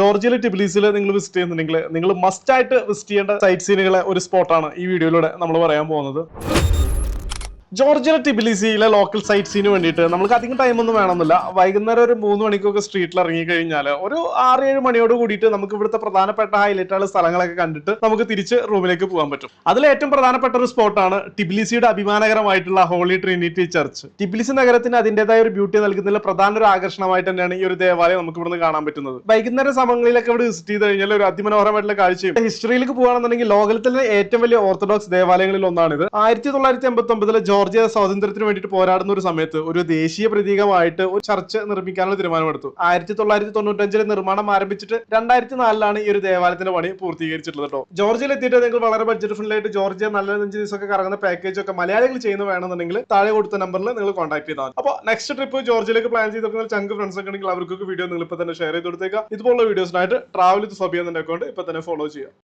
ജോർജിയയിലെ ടിബിലീസിൽ നിങ്ങൾ വിസിറ്റ് ചെയ്യുന്നുണ്ടെങ്കിൽ നിങ്ങൾ മസ്റ്റ് ആയിട്ട് വിസിറ്റ് ചെയ്യേണ്ട സൈറ്റ് സീനുകളെ ഒരു സ്പോട്ടാണ് ഈ വീഡിയോയിലൂടെ നമ്മൾ പറയാൻ പോകുന്നത്. ജോർജിയ ടിബിലിസിയിലെ ലോക്കൽ സൈറ്റ്സിന് വേണ്ടിയിട്ട് നമുക്ക് അധികം ടൈമൊന്നും വേണമെന്നില്ല. വൈകുന്നേരം ഒരു മൂന്ന് മണിക്കൊക്കെ സ്ട്രീറ്റിൽ ഇറങ്ങി കഴിഞ്ഞാൽ ഒരു ആറ് ഏഴ് മണിയോട് കൂടിയിട്ട് നമുക്ക് ഇവിടുത്തെ പ്രധാനപ്പെട്ട ഹൈലൈറ്റ് ഹൈലൈറ്റുള്ള സ്ഥലങ്ങളൊക്കെ കണ്ടിട്ട് നമുക്ക് തിരിച്ച് റൂമിലേക്ക് പോകാൻ പറ്റും. അതിൽ ഏറ്റവും പ്രധാനപ്പെട്ട ഒരു സ്പോട്ടാണ് ടിബിലിസിയുടെ അഭിമാനകരമായിട്ടുള്ള ഹോളി ട്രിനിറ്റി ചർച്ച് ടിബിലിസി നഗരത്തിന് അതിന്റെതായ ഒരു ബ്യൂട്ടി നൽകുന്നതിൽ പ്രധാന ഒരു ആകർഷണമായിട്ട് തന്നെയാണ് ഈ ഒരു ദേവാലയം നമുക്ക് ഇവിടുന്ന് കാണാൻ പറ്റുന്നത്. വൈകുന്നേര സമയങ്ങളിലൊക്കെ ഇവിടെ വിസിറ്റ് ചെയ്ത് കഴിഞ്ഞാൽ ഒരു അതിമനോഹരമായിട്ടുള്ള കാഴ്ചയും. ഹിസ്റ്ററിയിലേക്ക് പോകുകയാണെന്നുണ്ടെങ്കിൽ ലോകത്തിലെ ഏറ്റവും വലിയ ഓർത്തഡോക്സ് ദേവാലയങ്ങളിൽ ഒന്നാണിത്. ആയിരത്തി തൊള്ളായിരത്തി എൺപത്തി ഒമ്പതിലെ ജോർജിയ സ്വാതന്ത്ര്യത്തിന് വേണ്ടിയിട്ട് പോരാടുന്ന ഒരു സമയത്ത് ഒരു ദേശീയ പ്രതീകമായിട്ട് ഒരു ചർച്ച് നിർമ്മിക്കാനുള്ള തീരുമാനമെടുത്തു. ആയിരത്തി തൊള്ളായിരത്തി തൊണ്ണൂറ്റഞ്ചിലെ നിർമ്മാണം ആരംഭിച്ചിട്ട് രണ്ടായിരത്തി നാലിലാണ് ഈ ഒരു ദേവാലയത്തിന്റെ പണി പൂർത്തീകരിച്ചിട്ടുള്ളത് കേട്ടോ. ജോർജിയയിൽ എത്തിയിട്ട് നിങ്ങൾ വളരെ ബഡ്ജറ്റ് ഫ്രണ്ട്ലി ആയിട്ട് ജോർജിയ നല്ല അഞ്ച് ദിവസമൊക്കെ കറങ്ങുന്ന പാക്കേജ് ഒക്കെ മലയാളികൾ ചെയ്യുന്ന വേണമെന്നുണ്ടെങ്കിൽ താഴെ കൊടുത്ത നമ്പറിൽ നിങ്ങൾ കോൺടാക്ട് ചെയ്താൽ അപ്പോൾ നെക്സ്റ്റ് ട്രിപ്പ് ജോർജിയയിലേക്ക് പ്ലാൻ ചെയ്തിരിക്കുന്ന ചങ്ക് ഫ്രണ്ട്സ് ഒക്കെ ഉണ്ടെങ്കിൽ അവർക്കൊക്കെ വീഡിയോ നിങ്ങൾ ഇപ്പൊ തന്നെ ഷെയർ ചെയ്ത് കൊടുത്തേക്കാം. ഇതുപോലുള്ള വീഡിയോസിനായിട്ട് ട്രാവൽ വിത്ത് ഫബിയ എന്ന അക്കൗണ്ട് ഇപ്പൊ തന്നെ ഫോളോ ചെയ്യുക.